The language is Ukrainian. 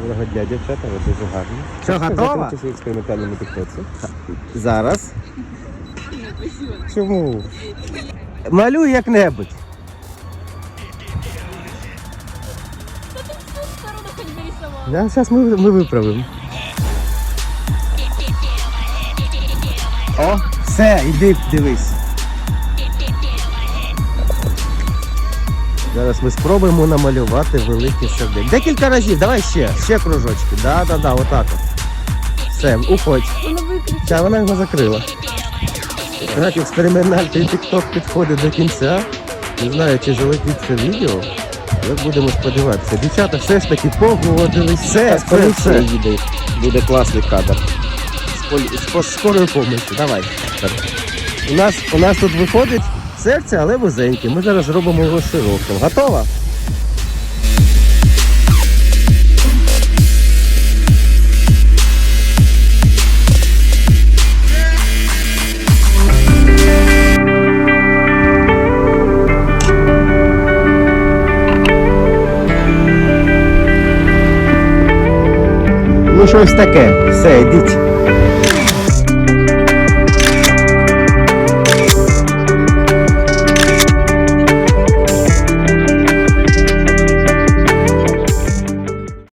Доброго дня, дівчата, ви дуже гарні. Що, готова? На експериментальному тіктоці. Зараз. Чому? Малюй як-небудь. Да, зараз ми, ми виправимо. О, все, іди дивись. Зараз ми спробуємо намалювати велике сердечко. Декілька разів, давай ще, ще кружочки. Да, да, да, отак. Все, уходь. Та вона його закрила. Так, експериментальний тікток підходить до кінця. Не знаю, чи залетить це відео. Як будемо сподіватися. Дівчата все ж таки погодились. Все, все, все. їде. Буде класний кадр. З полі- з скорою помощью. Давай. Так. У нас, у нас тут виходить серце, але вузеньке. Ми зараз зробимо його широким. Готова? Ну, щось таке. Все, йдіть.